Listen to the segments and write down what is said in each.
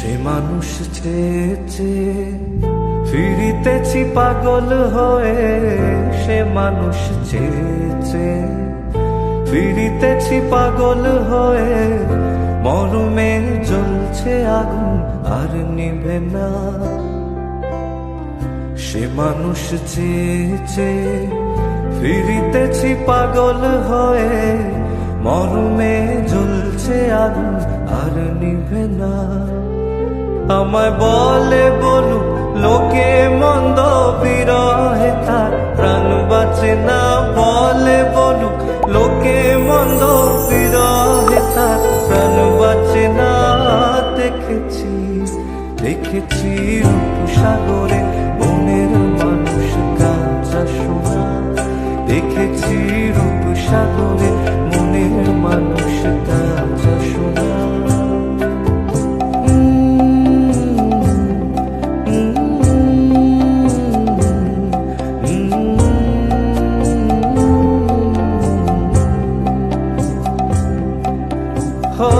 সে মানুষ চেয়েছে, ফিরিতেছি পাগল হয়ে, সে মানুষ চেয়েছে। ফিরিতেছি পাগল হয়ে, মরমে জ্বলছে আগুন, আর নিভে না। সে মানুষ চেয়েছে, ফিরিতেছি পাগল হয়ে, মরমে জ্বলছে আগুন, আর নিভে না। আমায় বলে, বলু, লোকে মন্দ বিরহে তার প্রাণ বাঁচে না। বলে, বলু, লোকে মন্দ বিরহে তার প্রাণ বাঁচে না। দেখেছি দেখেছি সাগরে মনের মানুষ কাঁচা সোনা দেখেছি রূপ সাগরে পথিকয়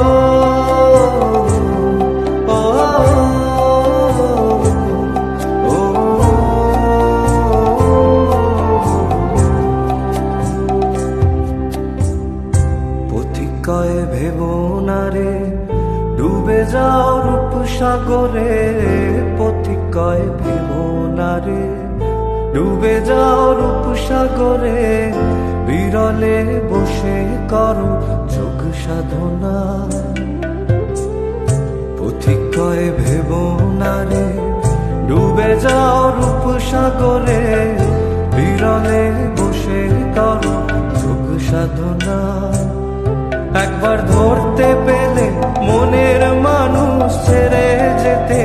ভেব না রে ডুবে যাও রূপ সাগরে পথিকয় ভেব না ডুবে যাও রূপ সাগরে বিরলে বসে করো সাধনা। পথিকয় ভেব না রে, ডুবে যাও রূপ সাগরে বিরলে বসে করো যোগ সাধনা। একবার ধরতে পেলে মনের মানুষ ছেড়ে যেতে,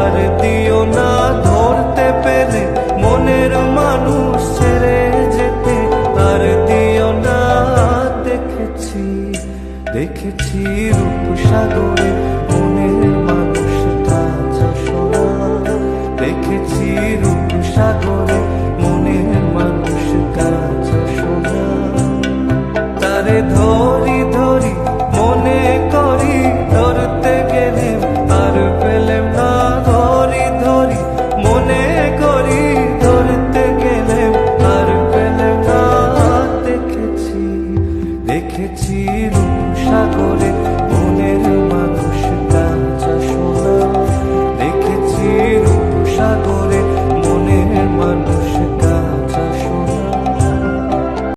আর দিও না ধরতে পেলে মনের মানুষ ছেড়ে যেতে, আর দিও না দেখেছি। দেখেছি রূপ সাগরে মনের